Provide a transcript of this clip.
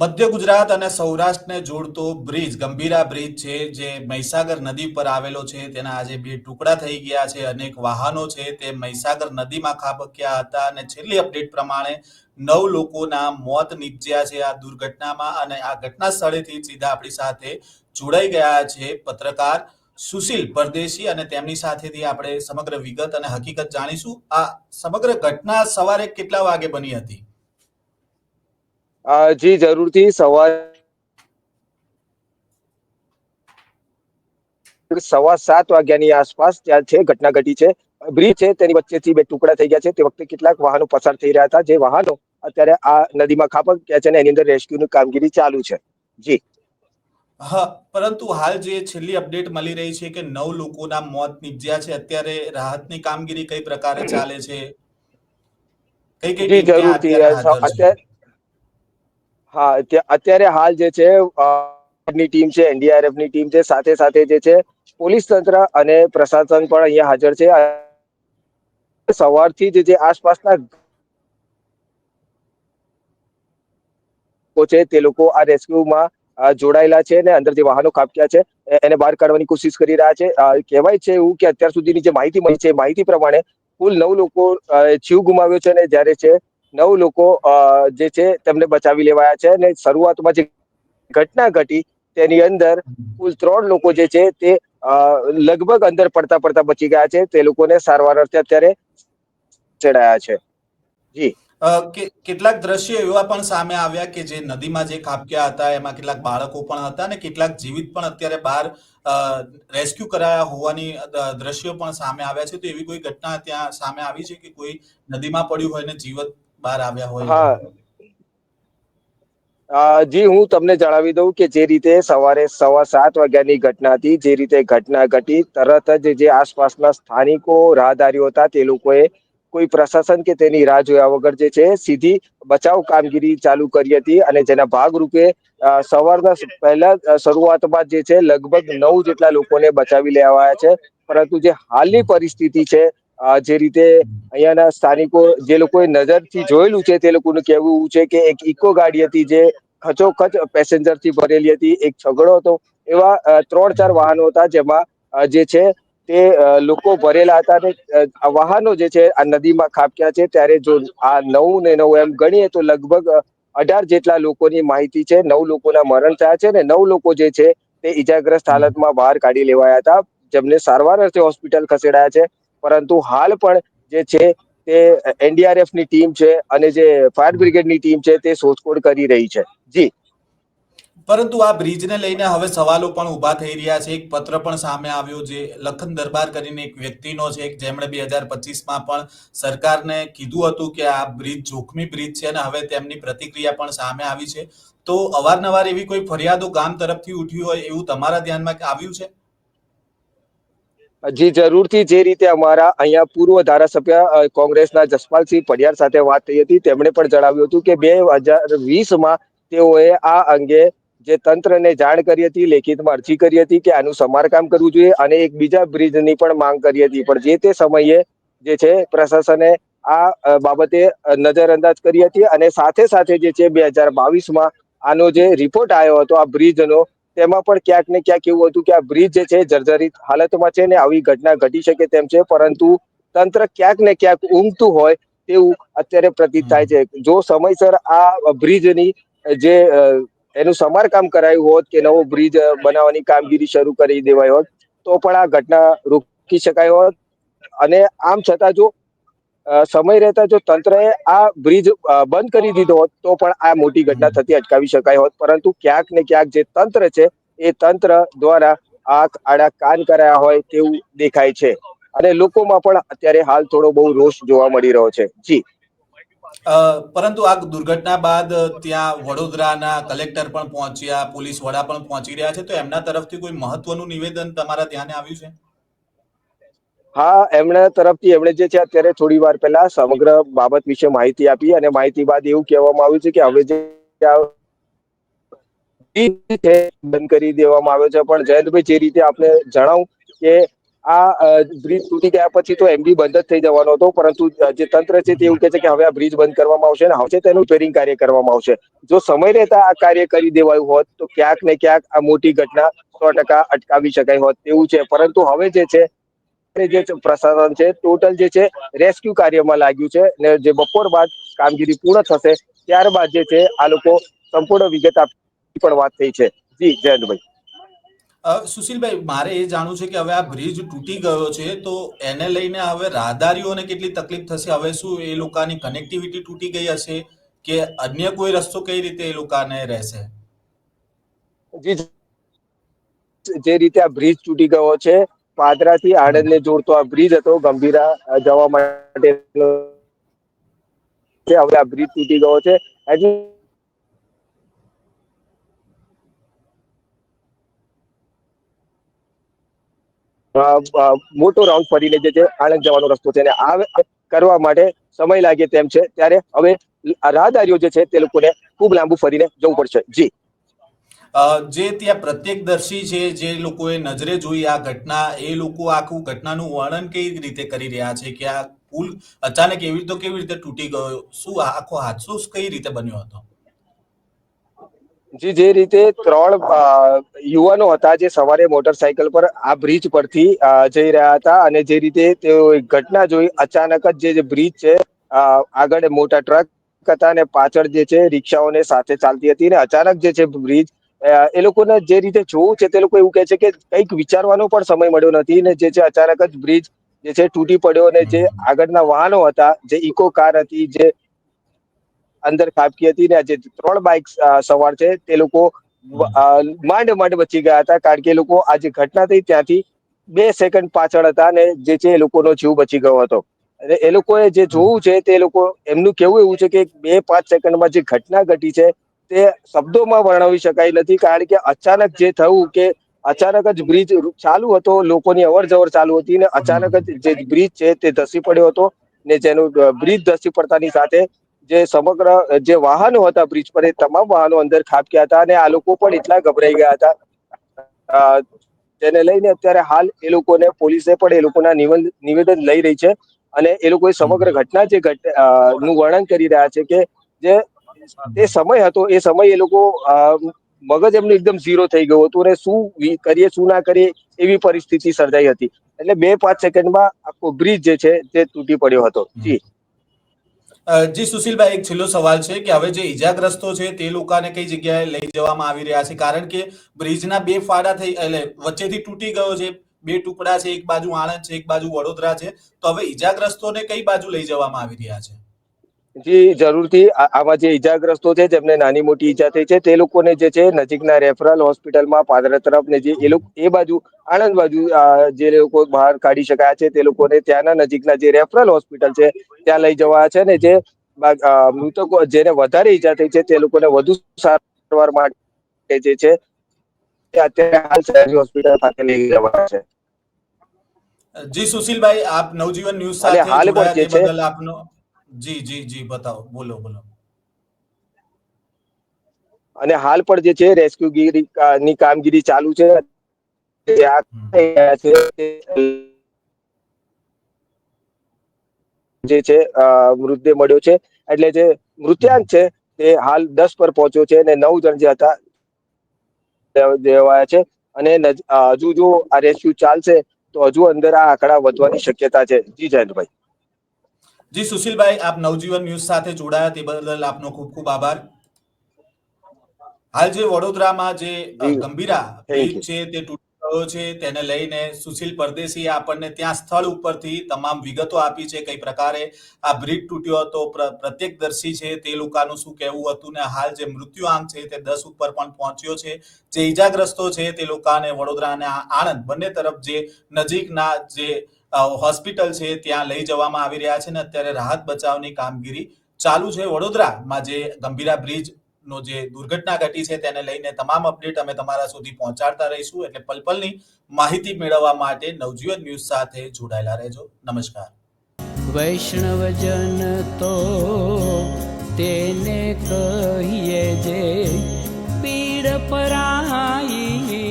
મધ્ય ગુજરાત અને સૌરાષ્ટ્રને જોડતો બ્રિજ, ગંભીરા બ્રિજ છે, જે મહીસાગર નદી પર આવેલો છે. તેના આજે બે ટુકડા થઈ ગયા છે. અનેક વાહનો છે તે મહીસાગર નદીમાં ખાબક્યા હતા અને છેલ્લી અપડેટ પ્રમાણે નવ લોકોના મોત નીપજ્યા છે. આ દુર્ઘટનામાં અને આ ઘટના સ્થળેથી સીધા આપણી સાથે જોડાઈ ગયા છે પત્રકાર સુશીલ પરદેશી અને તેમની સાથેથી આપણે સમગ્ર વિગત અને હકીકત જાણીશું. આ સમગ્ર ઘટના સવારે કેટલા વાગે બની હતી? જી જરૂરથી સવાર સવા સાત વાગ્યાની આસપાસ ત્યાં છે ઘટના ઘટી છે. બ્રિજ છે તેની વચ્ચેથી બે ટુકડા થઈ ગયા છે. તે વખતે કેટલાક વાહનો પસાર થઈ રહ્યા હતા. જે વાહનો અત્યારે આ નદીમાં ખાપક ગયા છે અને એની અંદર રેસ્ક્યુની કામગીરી ચાલુ છે. જી. હા પરંતુ હાલ જે છેલ્લી અપડેટ મળી રહી છે કે નવ લોકોના મોત નિપજ્યા છે અત્યારે રાહતની કામગીરી કઈ પ્રકારે ચાલે છે? કઈ કઈ જરૂરથી અત્યારે હા અત્યારે હાલ જે છે ની ટીમ છે એનડીઆરએફની ટીમ છે, સાથે સાથે જે છે, પોલીસ તંત્ર અને પ્રશાસન પણ અહીંયા હાજર છે. સવારથી જ જે આસપાસના છે, તે લોકો આ રેસ્ક્યુમાં જોડાયેલા છે અને અંદર જે વાહનો કાપ્યા છે. એને બહાર કાઢવાની કોશિશ કરી રહ્યા છે. કહેવાય છે એવું કે અત્યાર સુધીની જે માહિતી મળી છે માહિતી પ્રમાણે કુલ નવ લોકો જીવ ગુમાવ્યો છે અને જ્યારે છે નવ લોકો જે છે તેમને બચાવી લેવાયા છે અને શરૂઆતમાં જે ઘટના ઘટી તેની અંદર કુલ ત્રણ લોકો જે છે તે લગભગ અંદર પડતા પડતા બચી ગયા છે. તે લોકોને સારવાર અર્થે અત્યારે ચડાયા છે. જી. કેટલાક દ્રશ્યો એવા પણ સામે આવ્યા કે જે નદીમાં જે ખાબક્યા હતા, એમાં કેટલાક બાળકો પણ હતા અને કેટલાક જીવિત પણ અત્યારે બહાર રેસ્ક્યુ કરાયા હોવાની દ્રશ્યો પણ સામે આવ્યા છે. તો એવી કોઈ ઘટના ત્યાં સામે આવી છે કે કોઈ નદીમાં પડ્યું હોય ને જીવત બહાર આવ્યા હોય હા. જી હું તમને જણાવી દઉં કે જે રીતે સવારે સવા સાત વાગ્યાની ઘટના હતી જે રીતે ઘટના ઘટી તરત જ જે આસપાસના સ્થાનિકો રાહદારીઓ હતા તે લોકોએ કોઈ પ્રશાસન કે તેની રાહ જોયા વગર જે છે સીધી બચાવ કામગીરી ચાલુ કરી હતી અને જેના ભાગરૂપે સવારના પહેલા શરૂઆતમાં જે છે લગભગ નવ જેટલા લોકોને બચાવી લેવાયા છે. પરંતુ જે હાલની પરિસ્થિતિ છે જે રીતે અહીંયાના સ્થાનિકો જે લોકોએ નજરથી જોયેલું છે તે લોકોનું કહેવું છે કે એક ઇકો ગાડી હતી જે ખચોખચ પેસેન્જરથી ભરેલી હતી, એક છગડો હતો, એવા ત્રણ ચાર વાહનો હતા જેમાં જે છે તે લોકો ભરેલા હતા અને વાહનો જે છે આ નદીમાં ખાબક્યા છે. ત્યારે જો આ નવ ને નવ એમ ગણીએ તો લગભગ અઢાર જેટલા લોકોની માહિતી છે, નવ લોકોના મરણ થયા છે ને નવ લોકો જે છે તે ઇજાગ્રસ્ત હાલતમાં બહાર કાઢી લેવાયા હતા. જેમને સારવાર અર્થે હોસ્પિટલ ખસેડાયા છે. પરંતુ હાલ પણ જે છે તે એનડીઆરએફની ટીમ છે અને જે ફાયર બ્રિગેડની ટીમ છે તે શોધખોળ કરી રહી છે. જી. પરંતુ આ બ્રિજને લઈને હવે સવાલો પણ ઊભા થઈ રહ્યા છે. એક પત્ર પણ સામે આવ્યો જે લખન દરબાર કરીને એક વ્યક્તિનો છે જેમણે બે હજાર પચીસમાં પણ સરકારને કીધું હતું કે આ બ્રિજ જોખમી બ્રિજ છે અને હવે તેમની પ્રતિક્રિયા પણ સામે આવી છે. તો અવારનવાર એવી કોઈ ફરિયાદો ગામ તરફથી ઉઠી હોય એવું તમારા ધ્યાનમાં આવ્યું છે? જી, જરૂરથી જે રીતે અમારા અહીંયા પૂર્વ ધારાસભ્ય કોંગ્રેસના જસપાલસિંહ પડિયાર સાથે વાત થઈ હતી, તેમણે પણ જણાવ્યું હતું કે બે હજાર વીસમાં તેઓએ આ અંગે જે તંત્રને જાણ કરી હતી, લેખિતમાં અરજી કરી હતી કે આનું સમારકામ કરવું જોઈએ અને એક બીજા બ્રિજની પણ માંગ કરી હતી. પણ જે તે સમયે જે છે, પ્રશાસને આ બાબતે નજરઅંદાજ કરી હતી અને સાથે સાથે જે છે, બે હજાર બાવીસમાં આનો જે રિપોર્ટ આવ્યો હતો, આ બ્રિજનો તેમાં પણ ક્યાંક ને ક્યાંક એવું હતું કે આ બ્રિજ જે છે જર્જરિત હાલતમાં છે ને આવી ઘટના ઘટી શકે તેમ છે, પરંતુ તંત્ર ક્યાંક ને ક્યાંક ઊંઘતું હોય તેવું અત્યારે પ્રતીત થાય છે. જો સમયસર આ બ્રિજની જે એનું સમારકામ કરાયું હોત કે નવો બ્રિજ બનાવવાની કામગીરી શરૂ કરી દેવાઈ હોત, તો પણ આ ઘટના રોકી શકાય હોત. અને આમ છતાં જો સમય રહેતા જો તંત્રએ આ બ્રિજ બંધ કરી દીધો હોત, તો પણ આ મોટી ઘટના થતી અટકાવી શકાય હોત. પરંતુ ક્યાંક ને ક્યાંક જે તંત્ર છે, એ તંત્ર દ્વારા આંખ આડા કાન કરાયા હોય તેવું દેખાય છે. અને લોકોમાં પણ અત્યારે હાલ થોડો બહુ રોષ જોવા મળી રહ્યો છે. જી. પરંતુ આ દુર્ઘટના બાદ ત્યાં વડોદરાના કલેક્ટર પણ પહોંચ્યા, પોલીસ વડા પણ પહોંચી રહ્યા છે. તો એમના તરફથી કોઈ મહત્વનું નિવેદન તમારા ધ્યાને આવ્યું છે? હા એમના તરફથી એમણે જે છે અત્યારે થોડી વાર પહેલા સમગ્ર બાબત વિશે માહિતી આપી અને માહિતી બાદ એવું કહેવામાં આવ્યું છે કે હવે જે બંધ કરી દેવામાં આવ્યો છે. પણ જયંતભાઈ, જે રીતે આપણે જણાવું કે આ બ્રિજ તૂટી ગયા પછી તો એમ બી બંધ જ થઈ જવાનો હતો. પરંતુ જે તંત્ર છે તે એવું કહે છે કે હવે આ બ્રિજ બંધ કરવામાં આવશે અને હવે તેનું રિપેરિંગ કાર્ય કરવામાં આવશે. જો સમય રહેતા આ કાર્ય કરી દેવાયું હોત, તો ક્યાંક ને ક્યાંક આ મોટી ઘટના સો ટકા અટકાવી શકાય હોત. તેવું છે. પરંતુ હવે જે છે જે પ્રશાસન છે ટોટલ જે છે રેસ્ક્યુ કાર્યમાં લાગ્યું છે ને જે બપોર બાદ કામગીરી પૂર્ણ થશે ત્યારબાદ જે છે આ લોકો સંપૂર્ણ વિગત આપી પણ વાત થઈ છે. જી જયંતભાઈ સુશીલભાઈ મારે એ જાણવું છે કે હવે આ બ્રિજ તૂટી ગયો છે તો એને લઈને હવે રાહદારીઓને કેટલી તકલીફ થશે? હવે શું એ લોકોની કનેક્ટિવિટી તૂટી ગઈ હશે કે અન્ય કોઈ રસ્તો કઈ રીતે એ લોકોને રહેશે? જી જે રીતે આ બ્રિજ તૂટી ગયો છે પાદરાથી આણંદને જોડતો આ બ્રિજ હતો, ગંભીરા જવા માટે હવે આ બ્રિજ તૂટી ગયો છે. હજી મોટો રાઉન્ડ ફરીને જે છે, આણંદ જવાનો રસ્તો છે. અને આ કરવા માટે સમય લાગે તેમ છે. ત્યારે હવે રાહદારીઓ જે છે, તે લોકોને ખૂબ લાંબુ ફરીને જવું પડશે. જી. જે ત્યાં પ્રત્યક્ષદર્શી છે, જે લોકોએ નજરે જોઈ આ ઘટના, એ લોકો આખું ઘટનાનું વર્ણન કઈ રીતે કરી રહ્યા છે, કે આ પુલ અચાનક એવી રીતે કેવી રીતે તૂટી ગયો, શું આખો હાદસો કઈ રીતે બન્યો હતો? જી, જે રીતે ત્રણ યુવાનો હતા જે સવારે મોટરસાયકલ પર આ બ્રિજ પરથી જઈ રહ્યા હતા અને જે રીતે તેઓ ઘટના જોઈ, અચાનક જ જે- બ્રિજ છે આગળ મોટા ટ્રક હતા અને પાછળ જે છે, રિક્ષાઓને સાથે ચાલતી હતી અને અચાનક જે છે બ્રિજ એ લોકોને જે રીતે જોવું છે તે લોકો એવું કહે છે કે કંઈક વિચારવાનો પણ સમય મળ્યો નથી ને જે છે અચાનક જ બ્રિજ જે છે તૂટી પડ્યો અને જે આગળના વાહનો હતા, જે ઇકો કાર હતી, જે અંદર ખાબકી હતી ને જે ત્રણ બાઇક સવાર છે તે લોકો માંડ માંડ બચી ગયા હતા કારણ કે એ લોકો આ જે ઘટના થઈ ત્યાંથી બે સેકન્ડ પાછળ હતા ને જે છે એ લોકોનો જીવ બચી ગયો હતો. અને એ લોકોએ જે જોવું છે તે લોકો એમનું કેવું એવું છે કે બે પાંચ સેકન્ડમાં જે ઘટના ઘટી છે તે શબ્દોમાં વર્ણવી શકાય નથી કારણ કે અચાનક જે થયું કે અચાનક જ બ્રિજ ચાલુ હતો, લોકોની અવર જવર ચાલુ હતી ને અચાનક જ જે બ્રિજ છે તે ધસી પડ્યો હતો ને જેનું બ્રિજ ધસી પડતાની સાથે જે સમગ્ર, જે વાહનો હતા બ્રિજ પર, એ તમામ વાહનો અંદર ખાબક્યા હતા અને આ લોકો પણ એટલા ગભરાઈ ગયા હતા. તેને લઈને અત્યારે હાલ એ લોકોને પોલીસે પણ એ લોકોના નિવેદન લઈ રહી છે અને એ લોકોએ સમગ્ર ઘટના જે નું વર્ણન કરી રહ્યા છે કે જે તે સમય હતો એ સમય એ લોકો મગજ એમનું એકદમ ઝીરો થઈ ગયું હતું અને શું કરીએ શું ના કરીએ એવી પરિસ્થિતિ સર્જાઈ હતી. એટલે બે પાંચ સેકન્ડમાં આખો બ્રિજ જે છે તે તૂટી પડ્યો હતો. જી. જી સુશીલભાઈ એક છેલ્લો સવાલ છે કે હવે જે ઈજાગ્રસ્તો છે તે લોકોને કઈ જગ્યાએ લઈ જવામાં આવી રહ્યા છે? કારણ કે બ્રિજના બે ફાડા થઈ એટલે વચ્ચેથી તૂટી ગયો છે બે ટુકડા છે એક બાજુ આણંદ છે એક બાજુ વડોદરા છે. તો હવે ઈજાગ્રસ્તોને કઈ બાજુ લઈ જવામાં આવી રહ્યા છે? જી જરૂરથી. આમાં જે ઈજાગ્રસ્તો છે જેમને નાની મોટી ઈજા થઈ છે તે લોકોને જે છે નજીકના રેફરલ હોસ્પિટલમાં પાદરા તરફ ને જે એ લોકો એ બાજુ આણંદ બાજુ જે લોકો બહાર કાઢી શકાયા છે તે લોકોને ત્યાંના નજીકના જે રેફરલ હોસ્પિટલ છે ત્યાં લઈ જવાયા છે ને જે મૃતકો જેને વધારે ઈજા થઈ છે તે લોકોને વધુ સારવાર માટે જે છે તે અત્યારે હાલ શહેરી હોસ્પિટલ ખાતે લઈ જવાયા છે. જી સુશીલભાઈ આપ નવજીવન ન્યૂઝ સાથે હાલ પણ જોડાયા જે તે છે બદલ આપનો જી જી જી બતાવો બોલો બોલો. અને હાલ પણ જે છે રેસ્ક્યુ ની કામગીરી ચાલુ છે. જે છે મૃતદેહ મળ્યો છે. એટલે જે મૃત્યાંક છે તે હાલ દસ પર પહોંચ્યો છે અને નવ જણ જે હતા દેવાયા છે. અને હજુ જો આ રેસ્ક્યુ ચાલશે તો હજુ અંદર આ આંકડા વધવાની શક્યતા છે. જી જયંતભાઈ. જી સુશીલભાઈ આપ નવજીવન ન્યૂઝ સાથે જોડાયા તે બદલ આપનો ખૂબ ખૂબ આભાર. હાલ જે વડોદરામાં જે ગંભીરા બ્રિજ છે તે તૂટી ગયો છે તેને લઈને સુશીલ પરદેશીએ આપણને ત્યાં સ્થળ ઉપરથી તમામ વિગતો આપી છે કઈ પ્રકારે આ બ્રિજ તૂટ્યો હતો પ્ર- પ્રત્યક્ષદર્શી છે તે લોકોનું શું કહેવું હતું ને હાલ જે મૃત્યુઆંક છે તે દસ ઉપર પણ પહોંચ્યો છે. જે ઈજાગ્રસ્તો છે તે લોકોને વડોદરા અને આણંદ બંને તરફ જે નજીકના જે હોસ્પિટલ છે, ત્યાં લઈ જવામાં આવી રહ્યા છે ને અત્યારે રાહત બચાવની કામગીરી ચાલુ છે. વડોદરામાં જે ગંભીરા બ્રિજ નો જે દુર્ઘટના ઘટી છે તેને લઈને તમામ અપડેટ અમે તમારા સુધી પહોંચાડતા રહીશું. એટલે પલપલની માહિતી મેળવવા માટે નવજીવન ન્યૂઝ સાથે જોડાયેલા રહેજો. નમસ્કાર. વૈષ્ણવજન તો તેને કહીએ જે પીડ પરાઈ